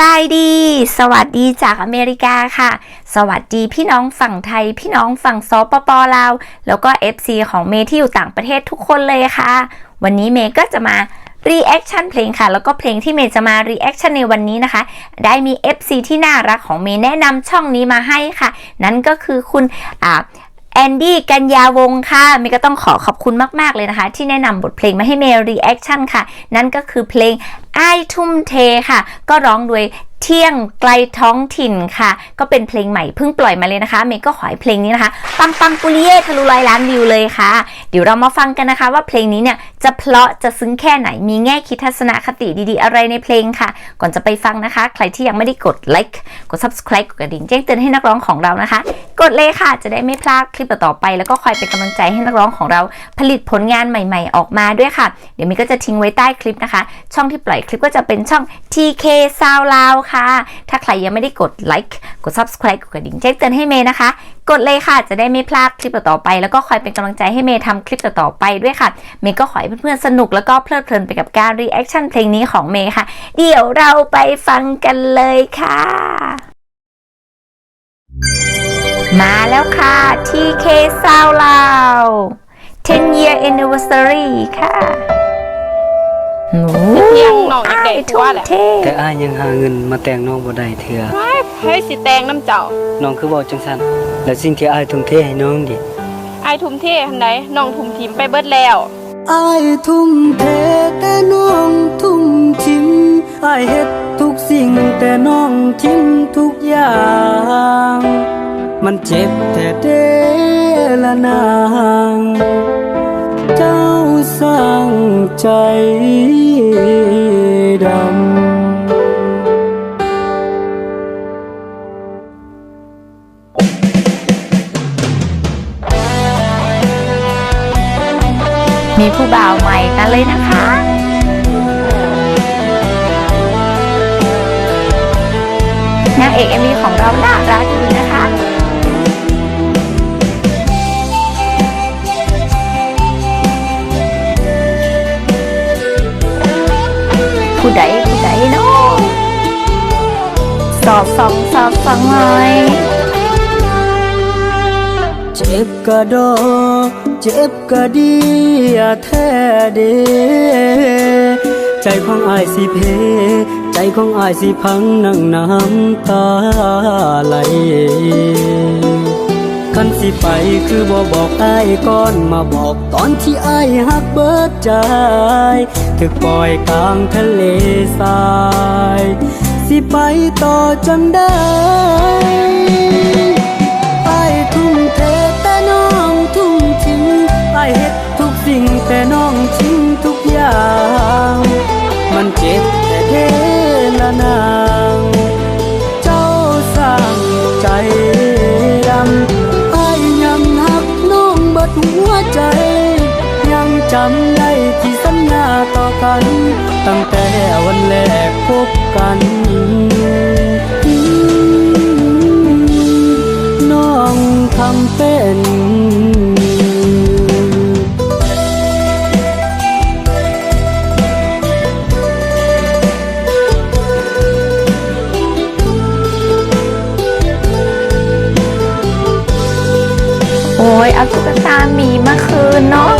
บายดี สวัสดีจากอเมริกาค่ะ สวัสดีพี่น้องฝั่งไทย พี่น้องฝั่งซปปลาว แล้วก็ FC ของเมย์ที่อยู่ต่างประเทศทุกคนเลยค่ะ วันนี้เมย์ก็จะมา reaction เพลงค่ะ แล้วก็เพลงที่เมย์จะมา reaction ในวันนี้นะคะ ได้มี FC ที่น่ารักของเมย์แนะนำช่องนี้มาให้ค่ะ นั่นก็คือคุณอ่า อนดี้กัญญาวงค่ะเมย์ก็ต้องขอขอบคุณมาก ๆ เลยนะคะ ที่แนะนำบทเพลงมาให้เมย์รีแอคชั่นค่ะ นั่นก็คือเพลงไอทุ่มเทค่ะ ก็ร้องโดย เที่ยงไกลท้องถิ่นค่ะ ก็เป็นเพลงใหม่เพิ่งปล่อยมาเลยนะคะ เมย์ก็ขอให้เพลงนี้นะคะปังปังปุริเย่ทะลุร้อยล้านวิวเลยค่ะ เดี๋ยวเรามาฟังกันนะคะ ว่าเพลงนี้เนี่ยจะเพราะจะซึ้งแค่ไหนมีแง่คิดทัศนคติดีๆ อะไรในเพลงค่ะ ก่อนจะไปฟังนะคะ ใครที่ยังไม่ได้กดไลค์กด subscribe กดกระดิ่งแจ้งเตือนให้นักร้องของเรานะคะ กดเลยค่ะจะได้ไม่พลาดคลิปต่อไป แล้วก็คอยเป็นกำลังใจให้นักร้องของเราผลิตผลงานใหม่ ๆ ออกมาด้วยค่ะ เดี๋ยวมินก็จะทิ้งไว้ใต้คลิปนะคะ ช่องที่ปล่อยคลิปก็จะเป็นช่อง TK Sound l o u ค่ะ ถ้าใครยังไม่ได้กดไลค์กด subscribe กดกระดิ่งแจ้งเตือนให้เมย์นะคะ กดเลยค่ะจะได้ไม่พลาดคลิปต่อไป แล้วก็คอยเป็นกำลังใจให้เมย์ทำคลิปต่อไปด้วยค่ะ เมย์ก็ขอให้เพื่อนๆสนุกแล้วก็เพลิดเพลินไปกับการ reaction เพลงนี้ของเมย์ค่ะ เดี๋ยวเราไปฟังกันเลยค่ะ มาแล้วค่ะ TK Sound l o u 10 year anniversary ค่ะ โอ้เที่ยงน้องยังเด็กกว่าแหละเท่แต่อ้ายยังหาเงินมาแต่งน้องบ่ได้เถื่อว้ายเฮ้ยสิแตงน้ำเจ้า น้องคือเว้าจังซั่นแล้วสิ่งที่อ้ายทุ่มเทให้น้องดิไอายทุ่มเทหันใดน้องทุ่มทีมไปเบิดแล้วอ้ายทุ่มเทแต่น้องทุ่มทิมอ้ายเฮ็ดทุกสิ่งแต่น้องทิมทุกอย่าง มันเจ็บแต่เดละนาง เจ้าสร้างใจ ด สองสอบสองหน่อยเจ็บก็ดอเจ็บก็ดีอะแท้เดใจของอายสิเพ ใจของอายสิพังนั่งน้ำตาไหลคันสิไปคือบ่บอกอายก่อนมาบอกตอนที่อายหักเบิดใจ ถึกปล่อยกลางทะเลทราย สิไปต่อจังได้ไอ้ายทุ่มเทแต่น้องทุ่มทิ้งไอ้ายเฮ็ดทุกสิ่งแต่น้องทิ้งทุกอย่าง มันเจ็บแต่เดละนาง เจ้าสร้างใจดำไอ้ยังหักน้องบิดหัวใจ ยังจำได้ที่สัญญาต่อกัน ตั้งแต่วันแรก พบกัน น้องทำเป็นโอ้ยเอาตุ๊กตาหมีมาคืนเนาะ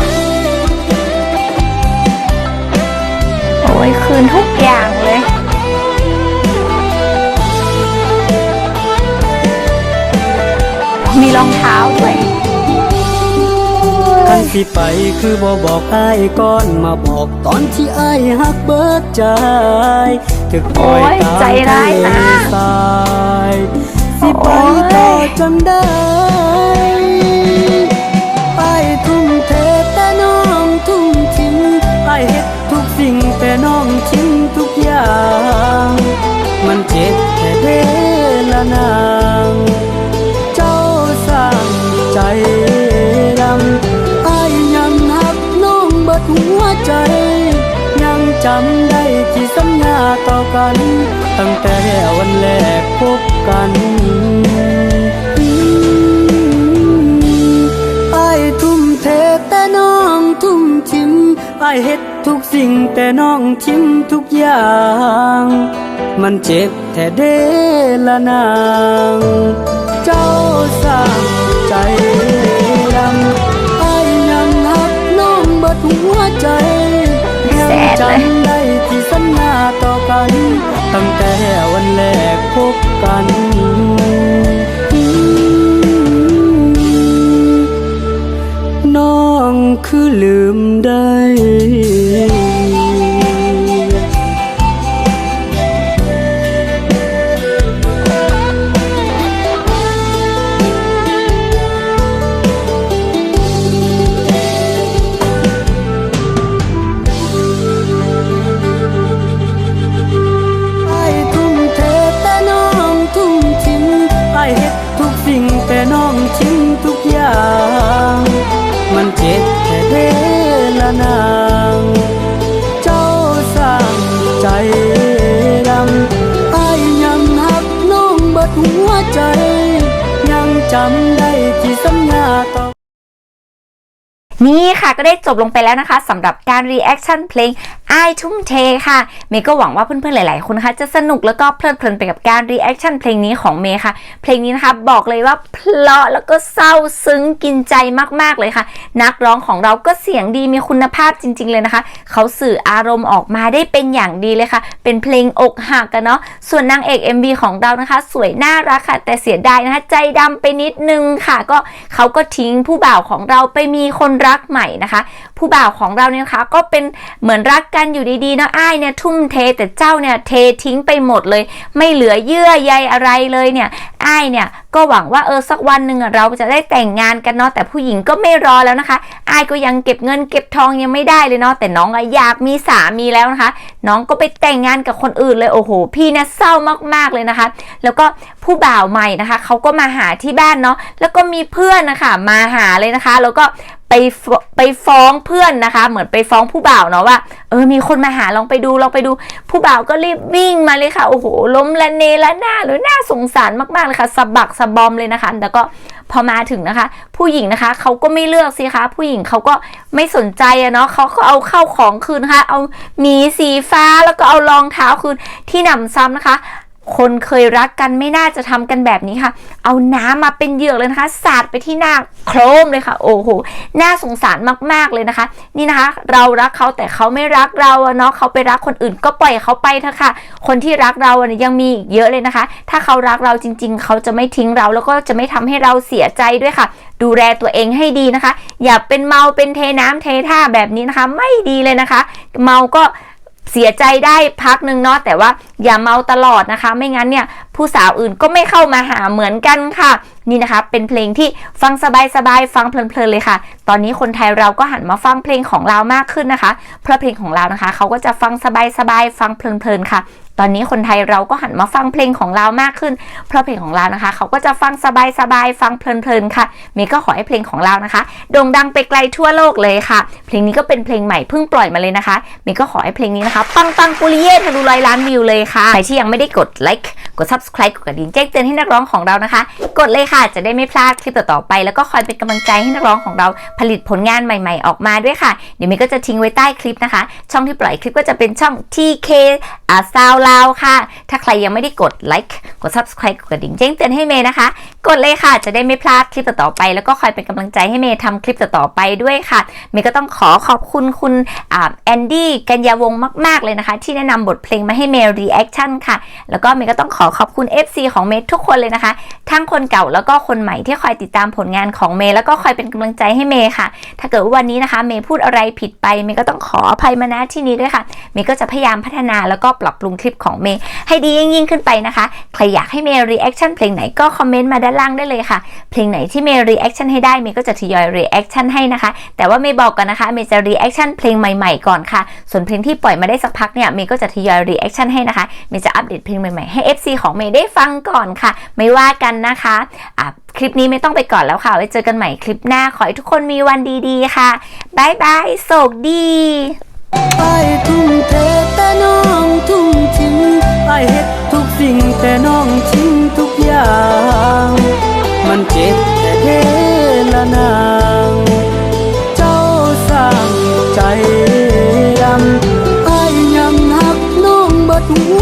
โอ้ยคืนทุกอย่างเลย มีรองเท้าด้วยคันสิไปคือบ่บอกอ้ายก่อนมาบอกตอนที่อ้ายหักเบิดใจถึกปล่อยตามใจร้ายนะทะเลทรายสิไปต่อจนได้อ้ายทุ่มเทแต่น้องทุ่มทิ้งอ้ายเฮ็ดทุกสิ่งแต่น้องทิ้งทุกอย่าง มันเจ็บแค่เดละนา จำได้ที่สัญญาต่อกัน ตั้งแต่วันแรกพบกันอ้ายทุ่มเทแต่น้องทุ่มทิมอ้ายเฮ็ดทุกสิ่งแต่น้องทิมทุกอย่าง มันเจ็บแท้เด้ละนาง เจ้าสั่งใจดำไอ้ยังหักน้องบิดหัวใจ ยั นาง เจ้าสร้างใจดำไอ้ยังหักน้องเบิดหัวใจ ยังจำได้ที่สัญญาต่อนี่ค่ะก็ได้จบลงไปแล้วนะคะสำหรับการรีแอคชั่นเพลง ไอทุ่มเทค่ะ เมย์ก็หวังว่าเพื่อนๆ หลายๆ คนนะคะจะสนุกแล้วก็เพลิดเพลินไปกับการรีแอคชั่นเพลงนี้ของเมย์ค่ะ เพลงนี้นะคะบอกเลยว่าเพราะแล้วก็เศร้าซึ้งกินใจมากๆเลยค่ะ นักร้องของเราก็เสียงดีมีคุณภาพจริง ๆ เลยนะคะ เขาสื่ออารมณ์ออกมาได้เป็นอย่างดีเลยค่ะ เป็นเพลงอกหักกันเนาะ ส่วนนางเอก MV ของเรานะคะ สวยน่ารักค่ะ แต่เสียดายนะคะใจดำไปนิดนึงค่ะ ก็เขาก็ทิ้งผู้บ่าวของเราไปมีคนรักใหม่นะคะ ผู้บ่าวของเราเนี่ยนะคะก็เป็นเหมือนรักกันอยู่ดีๆเนาะอ้ายเนี่ยทุ่มเทแต่เจ้าเนี่ยเททิ้งไปหมดเลย ไม่เหลือเยื่อใยอะไรเลยเนี่ยอ้ายเนี่ยก็หวังว่าเออสักวันหนึ่งเราจะได้แต่งงานกันเนาะแต่ผู้หญิงก็ไม่รอแล้วนะคะอ้ายก็ยังเก็บเงินเก็บทองยังไม่ได้เลยเนาะแต่น้องอะอยากมีสามีแล้วนะคะ น้องก็ไปแต่งงานกับคนอื่นเลยโอ้โห พี่เนี่ยเศร้ามากๆเลยนะคะ แล้วก็ผู้บ่าวใหม่นะคะเขาก็มาหาที่บ้านเนาะแล้วก็มีเพื่อนนะคะมาหาเลยนะคะ แล้วก็ ไปฟไปฟ้องเพื่อนนะคะ เหมือนไปฟ้องผู้บ่าวเนาะว่าเออมีคนมาหาลองไปดูลองไปดู ผู้บ่าวก็รีบวิ่งมาเลยค่ะโอ้โหล้มละเนละหน้าหรือน่าสงสารมากๆเลยค่ะสะบักสะบอมเลยนะคะ แต่ก็พอมาถึงนะคะ ผู้หญิงนะคะเขาก็ไม่เลือกสิคะผู้หญิงเขาก็ไม่สนใจอะเนาะเขาก็เอาเข้าของคืนนะคะเอาหมีสีฟ้าแล้วก็เอารองเท้าคืนที่หนำซ้ำนะคะ คนเคยรักกันไม่น่าจะทำกันแบบนี้ค่ะ เอาน้ำมาเป็นเหยือกเลยนะคะ สาดไปที่หน้าโครมเลยค่ะ โอ้โห น่าสงสารมากๆเลยนะคะ นี่นะคะ เรารักเขาแต่เขาไม่รักเราเนาะเขาไปรักคนอื่นก็ปล่อยเขาไปเถอะค่ะ คนที่รักเราเนี่ยยังมีอีกเยอะเลยนะคะ ถ้าเขารักเราจริง ๆ เขาจะไม่ทิ้งเราแล้วก็จะไม่ทำให้เราเสียใจด้วยค่ะ ดูแลตัวเองให้ดีนะคะ อย่าเป็นเมาเป็นเทน้ำเทท่าแบบนี้นะคะ ไม่ดีเลยนะคะ เมาก็ เสียใจได้พักหนึ่งเนาะแต่ว่าอย่าเมาตลอดนะคะ ไม่งั้นเนี่ยผู้สาวอื่นก็ไม่เข้ามาหาเหมือนกันค่ะ นี่นะคะ เป็นเพลงที่ฟังสบายๆฟังเพลินๆเลยค่ะ ตอนนี้คนไทยเราก็หันมาฟังเพลงของเรามากขึ้นนะคะ เพราะเพลงของเรานะคะ เขาก็จะฟังสบายๆฟังเพลินๆค่ะ ตอนนี้คนไทยเราก็หันมาฟังเพลงของเรามากขึ้น เพราะเพลงของเรานะคะ เขาก็จะฟังสบายๆฟังเพลินๆค่ะเมย์ก็ขอให้เพลงของเรานะคะโด่งดังไปไกลทั่วโลกเลยค่ะ เพลงนี้ก็เป็นเพลงใหม่เพิ่งปล่อยมาเลยนะคะเมย์ก็ขอให้เพลงนี้นะคะ ปังปังปุริเย่ทะลุร้อยล้านวิวเลยค่ะใครที่ยังไม่ได้กดไลค์กด subscribe กดกระดิ่งแจ้งเตือนให้นักร้องของเรานะคะ กดเลยค่ะจะได้ไม่พลาดคลิปต่อๆไป แล้วก็คอยเป็นกำลังใจให้นักร้องของเราผลิตผลงานใหม่ ๆ ออกมาด้วยค่ะเดี๋ยวเมย์ก็จะทิ้งไว้ใต้คลิปนะคะ ช่องที่ปล่อยคลิปก็จะเป็นช่อง TK อ่าซาวลาวค่ะ ถ้าใครยังไม่ได้กดไลค์กด subscribe กดกระดิ่งแจ้งเตือนให้เมย์นะคะ กดเลยค่ะ จะได้ไม่พลาดคลิปต่อๆไป แล้วก็คอยเป็นกำลังใจให้เมย์ทำคลิปต่อๆไปด้วยค่ะเมย์ก็ต้องขอขอบคุณคุณแอนดี้กัญญาวงศ์มากๆเลยนะคะ ที่แนะนำบทเพลงมาให้เมย์รีแอคชั่นค่ะ แล้วก็เมย์ก็ต้องขอขอบคุณ FC ของเมย์ทุกคนเลยนะคะ ทั้งคนเก่าแล้วก็คนใหม่ที่คอยติดตามผลงานของเมย์แล้วก็คอยเป็นกำลังใจให้เมย์ค่ะ ถ้าเกิดวันนี้นะคะ เมย์พูดอะไรผิดไปเมย์ก็ต้องขออภัยมาณที่นี้ด้วยค่ะ เมย์ก็จะพยายามพัฒนาแล้วก็ปรับปรุงคลิปของเมย์ให้ดียิ่งๆขึ้นไปนะคะ ใครอยากให้เมย์รีแอคชั่นเพลงไหนก็คอมเมนต์มาด้านล่างได้เลยค่ะ เพลงไหนที่เมย์รีแอคชั่นให้ได้เมย์ก็จะทยอยรีแอคชั่นให้นะคะ แต่ว่าเมย์บอกกันนะคะเมย์จะรีแอคชั่นเพลงใหม่ๆก่อนค่ะ ส่วนเพลงที่ปล่อยมาได้สักพักเนี่ยเมย์ก็จะทยอยรีแอคชั่นให้นะคะเมย์จะอัปเดตเพลงใหม่ๆให้ FC ของเมย์ได้ฟังก่อนค่ะ ไม่ว่ากันนะคะอะคลิปนี้ไม่ต้องไปก่อนแล้วค่ะไว้เจอกันใหม่คลิปหน้าขอให้ทุกคนมีวันดีๆค่ะบายบายโศกดีไอ้ทุ่มเทแต่น้องทุ่ม ด